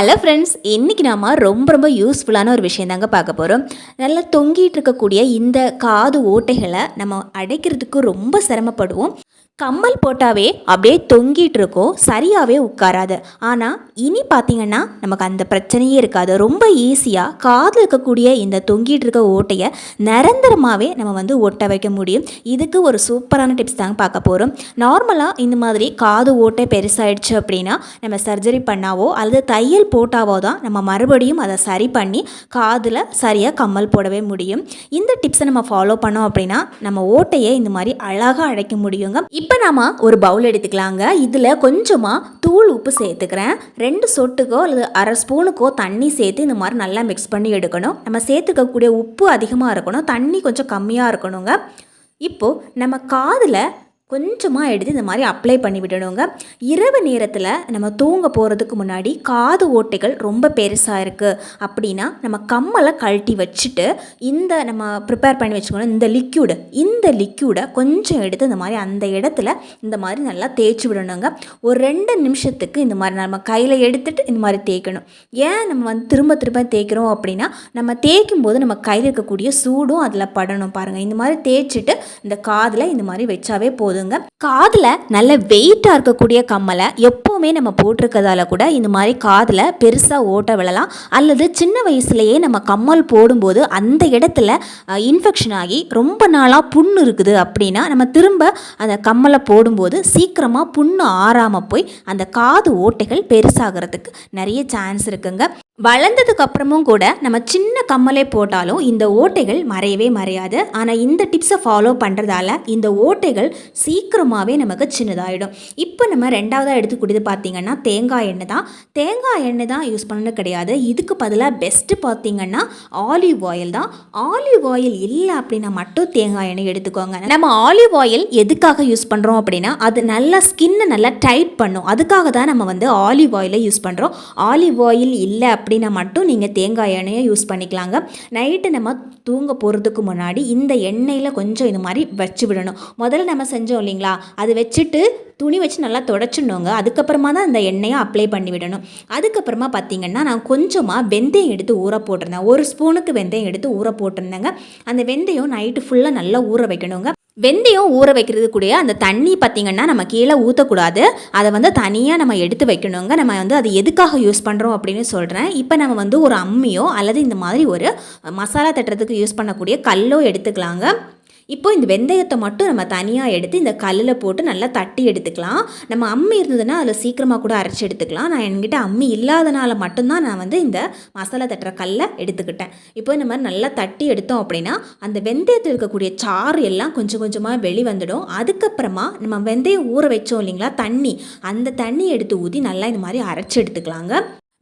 Hello friends இன்றைக்கி நாம் ரொம்ப ரொம்ப யூஸ்ஃபுல்லான ஒரு விஷயம் தாங்க பார்க்க போகிறோம் நல்லா தொங்கிட்டு இருக்கக்கூடிய இந்த காது ஓட்டைகளை நம்ம அடைக்கிறதுக்கு ரொம்ப சிரமப்படுவோம். கம்மல் போட்டாவே அப்படியே தொங்கிட்டு இருக்கோ சரியாகவே உட்காராது. ஆனால் இனி பார்த்தீங்கன்னா நமக்கு அந்த பிரச்சனையே இருக்காது. ரொம்ப ஈஸியாக காதில் இருக்கக்கூடிய இந்த தொங்கிட்டு இருக்க ஓட்டையை நிரந்தரமாகவே நம்ம வந்து ஒட்ட வைக்க முடியும். இதுக்கு ஒரு சூப்பரான டிப்ஸ் தாங்க பார்க்க போகிறோம் நார்மலாக இந்த மாதிரி காது ஓட்டை பெருசாயிடுச்சு அப்படின்னா நம்ம சர்ஜரி பண்ணாவோ அல்லது தையல் போட்டாவோ தான் நம்ம மறுபடியும் அதை சரி பண்ணி காதில் சரியாக கம்மல் போடவே முடியும். இந்த டிப்ஸை நம்ம ஃபாலோ பண்ணோம் அப்படின்னா நம்ம ஓட்டையை இந்த மாதிரி அழகாக அழைக்க முடியுங்க. இப்போ நாம ஒரு பவுல் எடுத்துக்கலாங்க. இதில் கொஞ்சமாக தூள் உப்பு சேர்த்துக்கிறேன். ரெண்டு சொட்டுக்கோ அல்லது அரை ஸ்பூனுக்கோ தண்ணி சேர்த்து இந்த மாதிரி நல்லா மிக்ஸ் பண்ணி எடுக்கணும். நம்ம சேர்த்துக்கக்கூடிய உப்பு அதிகமாக இருக்கணும். தண்ணி கொஞ்சம் கம்மியாக இருக்கணுங்க. இப்போது நம்ம காதில் கொஞ்சமாக எடுத்து இந்த மாதிரி அப்ளை பண்ணி விடணுங்க. இரவு நேரத்தில் நம்ம தூங்க போகிறதுக்கு முன்னாடி காது ஓட்டைகள் ரொம்ப பெருசாக இருக்குது அப்படின்னா நம்ம கம்மலை கழட்டி வச்சுட்டு இந்த நம்ம ப்ரிப்பேர் பண்ணி வச்சுக்கணும் இந்த லிக்யூடு இந்த லிக்யூடை கொஞ்சம் எடுத்து இந்த மாதிரி அந்த இடத்துல இந்த மாதிரி நல்லா தேய்ச்சி விடணுங்க. ஒரு ரெண்டு நிமிஷத்துக்கு இந்த மாதிரி நம்ம கையில் எடுத்துட்டு இந்த மாதிரி தேய்க்கணும். ஏன் நம்ம வந்து திரும்ப திரும்ப தேய்க்கிறோம் அப்படின்னா நம்ம தேய்க்கும் போது நம்ம கையில் இருக்கக்கூடிய சூடும் அதில் படணும் பாருங்கள் இந்த மாதிரி தேய்ச்சிட்டு இந்த காதில் இந்த மாதிரி வச்சாவே போதுங்க காதில் நல்ல வெயிட்டாக இருக்கக்கூடிய கம்மலை எப்போவுமே நம்ம போட்டிருக்கிறதால கூட இந்த மாதிரி காதில் பெருசாக ஓட்ட விழலாம் அல்லது சின்ன வயசுலேயே நம்ம கம்மல் போடும்போது அந்த இடத்துல இன்ஃபெக்ஷன் ஆகி ரொம்ப நாளாக புண்ணு இருக்குது அப்படின்னா நம்ம திரும்ப அந்த கம்மலை போடும்போது சீக்கிரமாக புண்ணு ஆறாமல் போய் அந்த காது ஓட்டைகள் பெருசாகிறதுக்கு நிறைய சான்ஸ் இருக்குங்க. வளர்ந்ததுக்கு அப்புறமும் கூட நம்ம சின்ன கம்மலே போட்டாலும் இந்த ஓட்டைகள் மறையவே மறையாது. ஆனால் இந்த டிப்ஸை ஃபாலோ பண்ணுறதால இந்த ஓட்டைகள் சீக்கிரமாகவே நமக்கு சின்னதாகிடும் இப்போ நம்ம ரெண்டாவதாக எடுத்துக்கூடியது பார்த்தீங்கன்னா தேங்காய் எண்ணெய் தான். தேங்காய் எண்ணெய் தான் யூஸ் பண்ணணும் கிடையாது. இதுக்கு பதிலாக பெஸ்ட்டு பார்த்திங்கன்னா ஆலிவ் ஆயில் தான். ஆலிவ் ஆயில் இல்லை அப்படின்னா மட்டும் தேங்காய் எண்ணெய் எடுத்துக்கோங்க. நம்ம ஆலிவ் ஆயில் எதுக்காக யூஸ் பண்ணுறோம் அப்படின்னா அது நல்லா ஸ்கின்னை நல்லா டைட் பண்ணும். அதுக்காக தான் நம்ம வந்து ஆலிவ் ஆயிலை யூஸ் பண்ணுறோம் ஆலிவ் ஆயில் இல்லை அப்படின்னா மட்டும் நீங்கள் தேங்காய் எண்ணெயை யூஸ் பண்ணிக்கலாங்க. நைட்டு நம்ம தூங்க போகிறதுக்கு முன்னாடி இந்த எண்ணெயில் கொஞ்சம் இது மாதிரி வச்சு விடணும். முதல்ல நம்ம செஞ்சோம் இல்லைங்களா? அது வச்சுட்டு துணி வச்சு நல்லா தொடச்சிடணுங்க. அதுக்கப்புறமா தான் அந்த எண்ணெயை அப்ளை பண்ணி விடணும். அதுக்கப்புறமா பார்த்தீங்கன்னா நான் கொஞ்சமாக வெந்தயம் எடுத்து ஊற போட்டிருந்தேன். ஒரு ஸ்பூனுக்கு வெந்தயம் எடுத்து ஊற போட்டிருந்தேங்க. அந்த வெந்தயம் நைட்டு ஃபுல்லாக நல்லா ஊற வைக்கணுங்க. வெந்தயம் ஊற வைக்கிறது கூட அந்த தண்ணி பார்த்திங்கன்னா நம்ம கீழே ஊற்றக்கூடாது அதை வந்து தனியாக நம்ம எடுத்து வைக்கணுங்க. நம்ம வந்து அது எதுக்காக யூஸ் பண்ணுறோம் அப்படின்னு சொல்கிறேன் இப்போ நம்ம வந்து ஒரு அம்மியோ அல்லது இந்த மாதிரி ஒரு மசாலா தட்டுறதுக்கு யூஸ் பண்ணக்கூடிய கல்லோ எடுத்துக்கலாங்க. இப்போ இந்த வெந்தயத்தை மட்டும் நம்ம தனியாக எடுத்து இந்த கல்லில் போட்டு நல்லா தட்டி எடுத்துக்கலாம். நம்ம அம்மி இருந்ததுன்னா அதில் சீக்கிரமாக கூட அரைச்சி எடுத்துக்கலாம். நான் என்கிட்ட அம்மி இல்லாதனால மட்டும்தான் நான் வந்து இந்த மசாலா தட்டுற கல்லை எடுத்துக்கிட்டேன். இப்போ இந்த மாதிரி நல்லா தட்டி எடுத்தோம் அப்படின்னா அந்த வெந்தயத்தில் இருக்கக்கூடிய சாறு எல்லாம் கொஞ்சம் கொஞ்சமாக வெளி வந்துடும். அதுக்கப்புறமா நம்ம வெந்தயம் ஊற வச்சோம் இல்லைங்களா தண்ணி. அந்த தண்ணி எடுத்து ஊற்றி நல்லா இந்த மாதிரி அரைச்சி எடுத்துக்கலாங்க.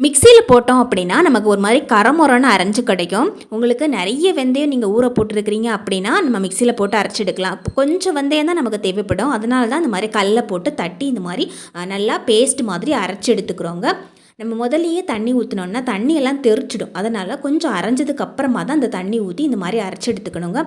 மிக்சியில் போட்டோம் அப்படின்னா நமக்கு ஒரு மாதிரி கரமுரன்னு அரைஞ்சு கிடைக்கும். உங்களுக்கு நிறைய வெந்தயம் நீங்கள் ஊற போட்டிருக்கிறீங்க அப்படின்னா நம்ம மிக்சியில் போட்டு அரைச்சி எடுக்கலாம் கொஞ்சம் வெந்தயம் தான் நமக்கு தேவைப்படும். அதனால தான் இந்த மாதிரி கல்லை போட்டு தட்டி இந்த மாதிரி நல்லா பேஸ்ட் மாதிரி அரைச்சி எடுத்துக்கிறோங்க. நம்ம முதல்லையே தண்ணி ஊற்றினோன்னா தண்ணியெல்லாம் தெரிச்சிடும். அதனால் கொஞ்சம் அரைஞ்சதுக்கு அப்புறமா தான் அந்த தண்ணி ஊற்றி இந்த மாதிரி அரைச்சி எடுத்துக்கணுங்க.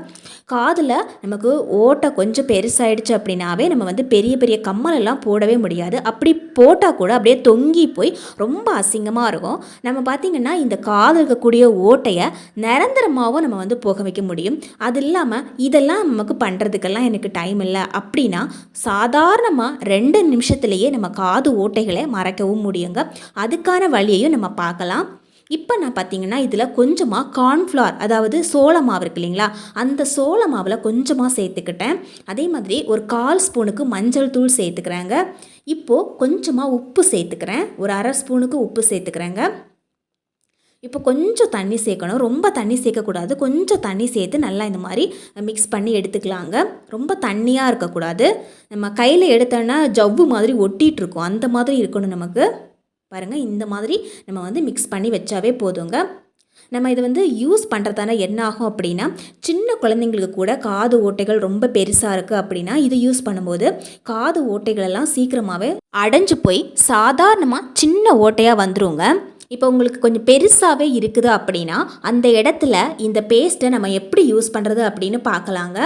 காதில் நமக்கு ஓட்டை கொஞ்சம் பெருசாயிடுச்சு அப்படின்னாவே நம்ம வந்து பெரிய பெரிய கம்மலெல்லாம் போடவே முடியாது. அப்படி போட்டால் கூட அப்படியே தொங்கி போய் ரொம்ப அசிங்கமாக இருக்கும். நம்ம பார்த்திங்கன்னா இந்த காதில் இருக்கக்கூடிய ஓட்டையை நிரந்தரமாகவும் நம்ம வந்து போக வைக்க முடியும். அது இல்லாமல் இதெல்லாம் நமக்கு பண்ணுறதுக்கெல்லாம் எனக்கு டைம் இல்லை அப்படின்னா சாதாரணமாக ரெண்டு நிமிஷத்துலேயே நம்ம காது ஓட்டைகளை மறைக்கவும் முடியுங்க. அதுக்கான வழியையும் நம்ம பார்க்கலாம். இப்போ நான் பார்த்தீங்கன்னா இதில் கொஞ்சமாக கார்ன்ஃப்ளவர் அதாவது சோள மாவு இருக்கு இல்லைங்களா? அந்த சோள மாவில் கொஞ்சமாக சேர்த்துக்கிட்டேன். அதே மாதிரி ஒரு கால் ஸ்பூனுக்கு மஞ்சள் தூள் சேர்த்துக்கிறாங்க. இப்போது கொஞ்சமாக உப்பு சேர்த்துக்கிறேன். ஒரு அரை ஸ்பூனுக்கு உப்பு சேர்த்துக்கிறேங்க. இப்போ கொஞ்சம் தண்ணி சேர்க்கணும். ரொம்ப தண்ணி சேர்க்கக்கூடாது. கொஞ்சம் தண்ணி சேர்த்து நல்லா இந்த மாதிரி மிக்ஸ் பண்ணி எடுத்துக்கலாங்க. ரொம்ப தண்ணியாக இருக்கக்கூடாது. நம்ம கையில் எடுத்தோன்னா ஜவ்வு மாதிரி ஒட்டிகிட்டு இருக்கும். அந்த மாதிரி இருக்கணும் நமக்கு. பாருங்கள் இந்த மாதிரி நம்ம வந்து மிக்ஸ் பண்ணி வச்சாவே போதுங்க. நம்ம இதை வந்து யூஸ் பண்ணுறதால என்ன ஆகும் அப்படின்னா சின்ன குழந்தைங்களுக்கு கூட காது ஓட்டைகள் ரொம்ப பெருசாக இருக்குது அப்படின்னா இது யூஸ் பண்ணும்போது காது ஓட்டைகள் எல்லாம் சீக்கிரமாகவே அடைஞ்சு போய் சாதாரணமாக சின்ன ஓட்டையாக வந்துருங்க. இப்போ உங்களுக்கு கொஞ்சம் பெருசாகவே இருக்குது அப்படின்னா அந்த இடத்துல இந்த பேஸ்ட்டை நம்ம எப்படி யூஸ் பண்ணுறது அப்படின்னு பார்க்கலாங்க.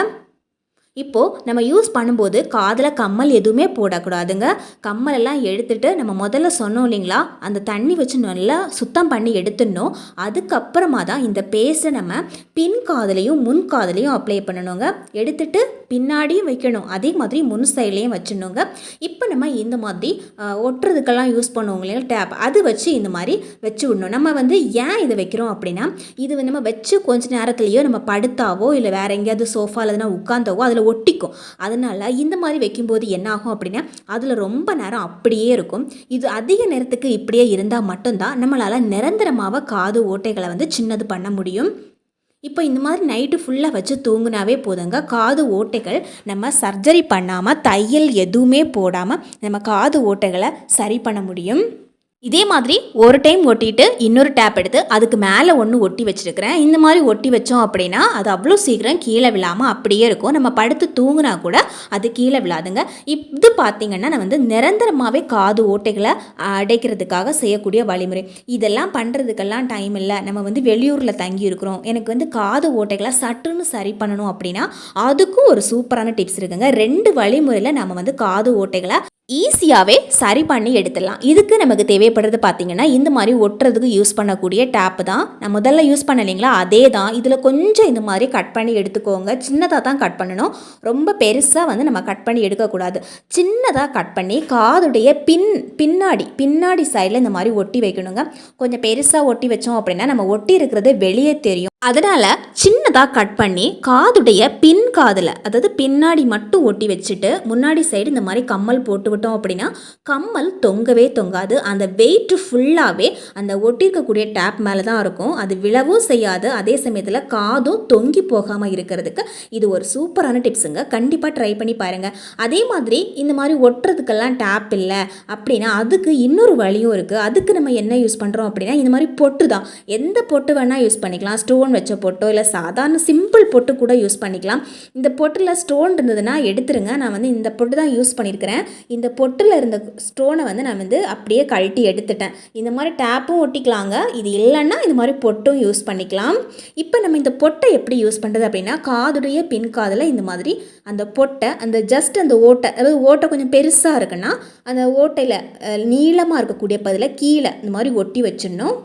இப்போது நம்ம யூஸ் பண்ணும்போது காதில் கம்மல் எதுவுமே போடக்கூடாதுங்க. கம்மலெல்லாம் எடுத்துட்டு நம்ம முதல்ல சொன்னோம் இல்லைங்களா? அந்த தண்ணி வச்சு நல்லா சுத்தம் பண்ணி எடுத்துடணும். அதுக்கப்புறமா தான் இந்த பேஸ்ட்டை நம்ம பின் காதுலையும் முன் காதுலையும் அப்ளை பண்ணணுங்க. எடுத்துட்டு பின்னாடியும் வைக்கணும். அதே மாதிரி முன் சைட்லேயும் வச்சிடணுங்க. இப்போ நம்ம இந்த மாதிரி ஒட்டுறதுக்கெல்லாம் யூஸ் பண்ணுவோங்க இல்லையா? டேப் அது வச்சு இந்த மாதிரி வச்சு விடணும். நம்ம வந்து ஏன் இதை வைக்கிறோம் அப்படின்னா இது நம்ம வச்சு கொஞ்ச நேரத்துலையோ நம்ம படுத்தாவோ இல்லை வேறு எங்கேயாவது சோஃபா இல்லைன்னா உட்காந்தாவோ அதில் ஒட்டிக்கும். அதனால் இந்த மாதிரி வைக்கும்போது என்ன ஆகும் அப்படின்னா அதில் ரொம்ப நேரம் அப்படியே இருக்கும். இது அதிக நேரத்துக்கு இப்படியே இருந்தால் மட்டும்தான் நம்மளால் நிரந்தரமாக காது ஓட்டைகளை வந்து சின்னது பண்ண முடியும். இப்போ இந்த மாதிரி நைட்டு ஃபுல்லாக வச்சு தூங்குனாவே போதுங்க. காது ஓட்டைகள் நம்ம சர்ஜரி பண்ணாமல் தையல் எதுவுமே போடாமல் நம்ம காது ஓட்டைகளை சரி பண்ண முடியும். இதே மாதிரி ஒரு டைம் ஒட்டிட்டு இன்னொரு டேப் எடுத்து அதுக்கு மேலே ஒன்று ஒட்டி வச்சுருக்கிறேன். இந்த மாதிரி ஒட்டி வச்சோம் அப்படின்னா அது அவ்வளோ சீக்கிரம் கீழே விழாமல் அப்படியே இருக்கும். நம்ம படுத்து தூங்குனா கூட அது கீழே விழாதுங்க. இது பார்த்திங்கன்னா நான் வந்து நிரந்தரமாகவே காது ஓட்டைகளை அடைக்கிறதுக்காக செய்யக்கூடிய வழிமுறை. இதெல்லாம் பண்ணுறதுக்கெல்லாம் டைம் இல்லை. நம்ம வந்து வெளியூரில் தங்கி இருக்கிறோம். எனக்கு வந்து காது ஓட்டைகளை சட்டுன்னு சரி பண்ணணும் அப்படின்னா அதுக்கும் ஒரு சூப்பரான டிப்ஸ் இருக்குங்க. ரெண்டு வழிமுறையில் நம்ம வந்து காது ஓட்டைகளை ஈஸியாகவே சரி பண்ணி எடுத்துடலாம். இதுக்கு நமக்கு தேவைப்படுறது பார்த்திங்கன்னா இந்த மாதிரி ஒட்டுறதுக்கு யூஸ் பண்ணக்கூடிய டேப்பு தான். நான் முதல்ல யூஸ் பண்ண இல்லைங்களா அதே தான். இதில் கொஞ்சம் இந்த மாதிரி கட் பண்ணி எடுத்துக்கோங்க. சின்னதாக தான் கட் பண்ணணும். ரொம்ப பெருசாக வந்து நம்ம கட் பண்ணி எடுக்கக்கூடாது. சின்னதாக கட் பண்ணி காதுடைய பின் பின்னாடி பின்னாடி சைடில் இந்த மாதிரி ஒட்டி வைக்கணுங்க. கொஞ்சம் பெருசாக ஒட்டி வச்சோம் அப்படின்னா நம்ம ஒட்டி இருக்கிறது வெளியே தெரியும். அதனால் சின்னதாக கட் பண்ணி காதுடைய பின் காதில் அதாவது பின்னாடி மட்டும் ஒட்டி வச்சுட்டு முன்னாடி சைடு இந்த மாதிரி கம்மல் போட்டு விட்டோம் அப்படின்னா கம்மல் தொங்கவே தொங்காது. அந்த வெயிட்டு ஃபுல்லாகவே அந்த ஒட்டியிருக்கக்கூடிய டேப் மேலே தான் இருக்கும். அது விழவும் செய்யாது. அதே சமயத்தில் காதும் தொங்கி போகாமல் இருக்கிறதுக்கு இது ஒரு சூப்பரான டிப்ஸுங்க கண்டிப்பாக ட்ரை பண்ணி பாருங்கள் அதே மாதிரி இந்த மாதிரி ஒட்டுறதுக்கெல்லாம் டேப் இல்லை அப்படின்னா அதுக்கு இன்னொரு வழியும் இருக்குது அதுக்கு நம்ம என்ன யூஸ் பண்ணுறோம் அப்படின்னா இந்த மாதிரி பொட்டு தான். எந்த பொட்டு வேணால் யூஸ் பண்ணிக்கலாம். ஸ்டோன் வச்ச பொட்டோ இல்லை சாதாரண சிம்பிள் பொட்டு கூட யூஸ் பண்ணிக்கலாம். இந்த பொட்டில் ஸ்டோன் இருந்ததுன்னா எடுத்துருங்க. நான் வந்து இந்த பொட்டு தான் யூஸ் பண்ணியிருக்கிறேன் இந்த பொட்டில் இருந்த ஸ்டோனை வந்து நான் வந்து அப்படியே கழட்டி எடுத்துட்டேன். இந்த மாதிரி டேப்பும் ஒட்டிக்கலாங்க. இது இல்லைன்னா இந்த மாதிரி பொட்டும் யூஸ் பண்ணிக்கலாம். இப்போ நம்ம இந்த பொட்டை எப்படி யூஸ் பண்ணுறது அப்படின்னா காதுடைய பின் காதில் இந்த மாதிரி அந்த பொட்டை அந்த ஜஸ்ட் அந்த ஓட்டை அதாவது ஓட்டை கொஞ்சம் பெருசாக இருக்குன்னா அந்த ஓட்டையில் நீளமாக இருக்கக்கூடிய பதில் கீழே இந்த மாதிரி ஒட்டி வச்சிடணும்.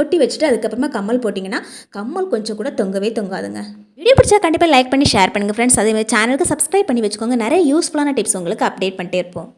ஒட்டி வச்சுட்டு அதுக்கப்புறமா கம்மல் போட்டிங்கன்னா கம்மல் கொஞ்சம் கூட தொங்கவே தொங்காதுங்க. வீடியோ பிடிச்சா கண்டிப்பாக லைக் பண்ணி ஷேர் பண்ணுங்கள் ஃப்ரெண்ட்ஸ் அதே மாதிரி சேனலுக்கு சப்ஸ்கிரைப் பண்ணி வச்சுக்கோங்க. நிறைய யூஸ்ஃபுல்லான டிப்ஸ் உங்களுக்கு அப்டேட் பண்ணிட்டே இருப்போம்.